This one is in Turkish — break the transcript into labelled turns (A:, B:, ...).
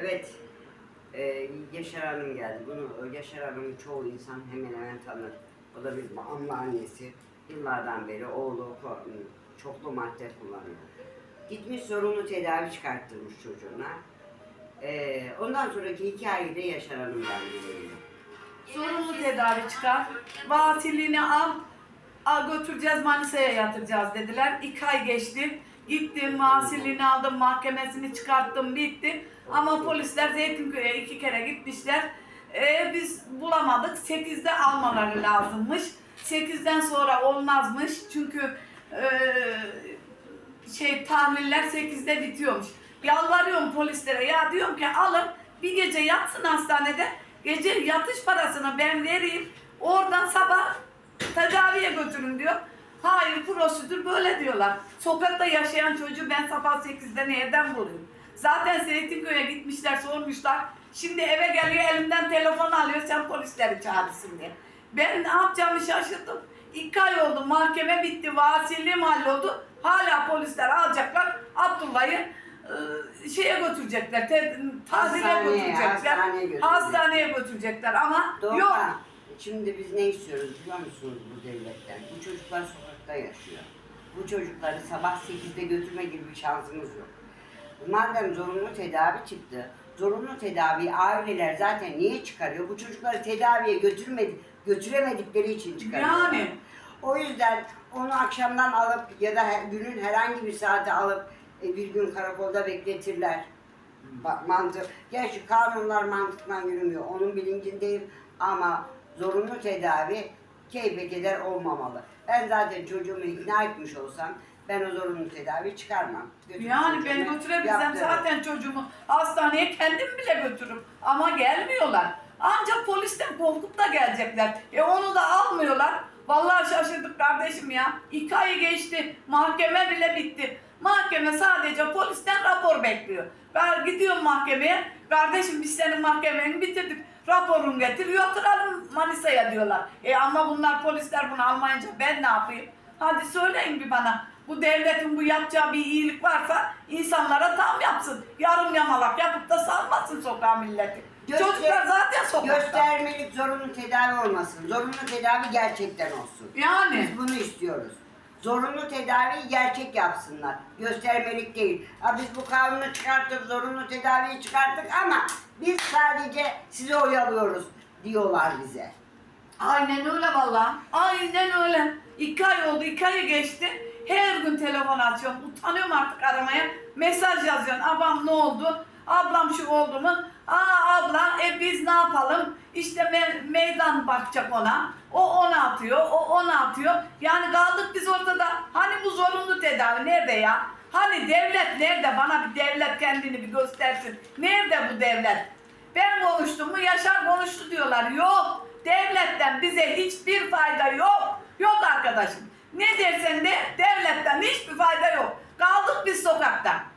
A: Evet. Ee, Yaşar Hanım geldi. Bunu Yaşar Hanım'ı çoğu insan hemen hemen tanır. O da bir anneannesi. Yıllardan beri oğlu çoklu madde kullanıyor. Gitmiş zorunlu tedavi çıkarttırmış çocuğuna. Ee, ondan sonraki hikayeyi de Yaşar Hanım'dan dinleyelim.
B: Sorumlu tedavi çıkar. Vasilini al. Al götüreceğiz Manisa'ya yatıracağız dediler. İki ay geçti. Gittim vasilini aldım mahkemesini çıkarttım bitti. Ama polisler Zeytinköy'e iki kere gitmişler. Ee, biz bulamadık. Sekizde almaları lazımmış. Sekizden sonra olmazmış. Çünkü ee, şey tahliller 8'de bitiyormuş. Yalvarıyorum polislere ya diyorum ki alın bir gece yatsın hastanede gece yatış parasını ben vereyim oradan sabah tedaviye götürün diyor. Hayır prosedür böyle diyorlar. Sokakta yaşayan çocuğu ben sabah 8'de nereden bulayım? Zaten Zeytinköy'e gitmişler sormuşlar. Şimdi eve geliyor elimden telefon alıyor sen polisleri çağırsın diye. Ben ne yapacağımı şaşırdım. İki ay oldu mahkeme bitti vasiliğim halloldu. Hala polisler alacaklar Abdullah'ı e, şeye götürecekler.
A: Hastaneye,
B: götürecekler.
A: hastaneye götürecekler.
B: Hastaneye götürecekler ama
A: Doğru.
B: yok.
A: Şimdi biz ne istiyoruz biliyor musunuz bu devletten? Bu çocuklar sokakta yaşıyor. Bu çocukları sabah 8'de götürme gibi bir şansımız yok. Madem zorunlu tedavi çıktı, zorunlu tedavi aileler zaten niye çıkarıyor? Bu çocukları tedaviye götürmedi, götüremedikleri için çıkarıyor.
B: Yani.
A: O yüzden onu akşamdan alıp ya da günün herhangi bir saate alıp e, bir gün karakolda bekletirler. Bak mantık. Gerçi kanunlar mantıktan yürümüyor. Onun bilincindeyim ama zorunlu tedavi keyfe keder olmamalı. Ben zaten çocuğumu ikna etmiş olsam ben o zorunlu tedavi çıkarmam. Götürüp
B: Yani ben götürebilsem
A: yaptırırım.
B: zaten çocuğumu hastaneye kendim bile götürürüm. Ama gelmiyorlar. Ancak polisten korkup da gelecekler. E onu da almıyorlar. Vallahi şaşırdık kardeşim ya. İki ayı geçti. Mahkeme bile bitti. Mahkeme sadece polisten rapor bekliyor. Ben gidiyorum mahkemeye. Kardeşim biz senin mahkemeni bitirdik. Raporunu getir yatıralım Manisa'ya diyorlar. E ama bunlar polisler bunu almayınca ben ne yapayım? Hadi söyleyin bir bana. Bu devletin bu yapacağı bir iyilik varsa insanlara tam yapsın. Yarım yamalak yapıp da salmasın sokağa milleti.
A: Göster-
B: Çocuklar zaten sokakta.
A: Göstermelik zorunlu tedavi olmasın. Zorunlu tedavi gerçekten olsun.
B: Yani.
A: Biz bunu istiyoruz. Zorunlu tedaviyi gerçek yapsınlar. Göstermelik değil. Ha biz bu kanunu çıkarttık, zorunlu tedaviyi çıkarttık ama biz sadece sizi oyalıyoruz diyorlar bize.
B: Aynen öyle valla. Aynen öyle. İki ay oldu, iki ayı geçti. Her gün telefon açıyorum. Utanıyorum artık aramaya. Mesaj yazıyorsun. Ablam ne oldu? Ablam şu oldu mu? Aa abla e biz ne yapalım? İşte me- meydan bakacak ona. O ona atıyor, o ona atıyor. Yani kaldık biz ortada. Hani bu zorunlu tedavi nerede ya? Hani devlet nerede? Bana bir devlet kendini bir göstersin. Nerede bu devlet? Ben konuştum mu Yaşar konuştu diyorlar. Yok. Devletten bize hiçbir fayda yok. Yok arkadaşım. Ne dersen de devletten hiçbir fayda yok. Kaldık biz sokakta.